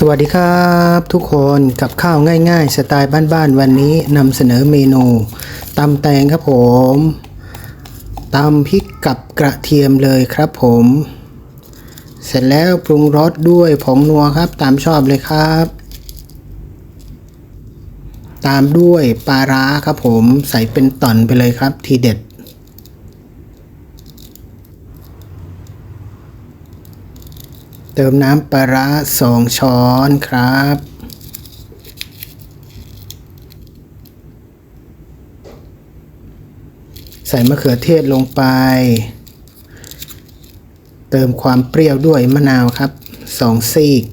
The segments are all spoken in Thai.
สวัสดีครับทุกคนกับข้าวง่ายๆ สไตล์บ้านๆวันนี้นำเสนอเมนูตำแตงครับผมตำพริกกับกระเทียมเลยครับผม เสร็จแล้วปรุงรสด้วยผงนัวครับตามชอบเลยครับ ตามด้วยปลาร้าครับผมใส่เป็นต่อนไปเลยครับทีเด็ด เติมน้ำปลาร้าสองช้อนครับ ใส่มะเขือเทศลงไป เติมความเปรี้ยวด้วยมะนาวครับสองซีก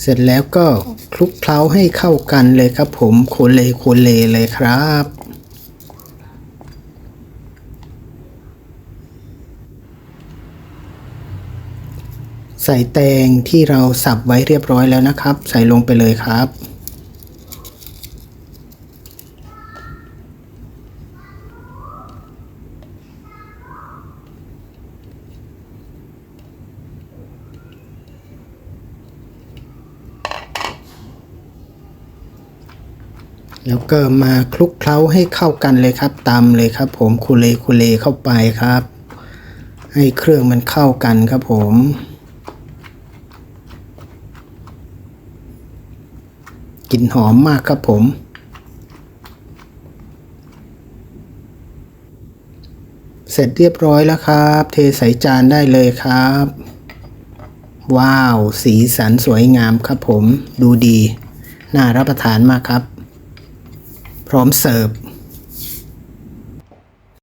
เสร็จแล้วก็คลุกเคล้าให้เข้ากันเลยครับผมโคเลโคเลเลยครับ ใส่แตงที่เราสับไว้เรียบร้อยแล้วนะครับ ใส่ลงไปเลยครับ แล้วก็มาคลุกเคล้าให้เข้ากันเลยครับตำเลยครับ ผมคูเลคูเลเข้าไปครับ ให้เครื่องมันเข้ากันครับผม กลิ่นหอมมากครับผม เสร็จเรียบร้อยแล้วครับ เทใส่จานได้เลยครับ ว้าว สีสันสวยงามครับผม ดูดี น่ารับประทานมากครับ พร้อมเสิร์ฟ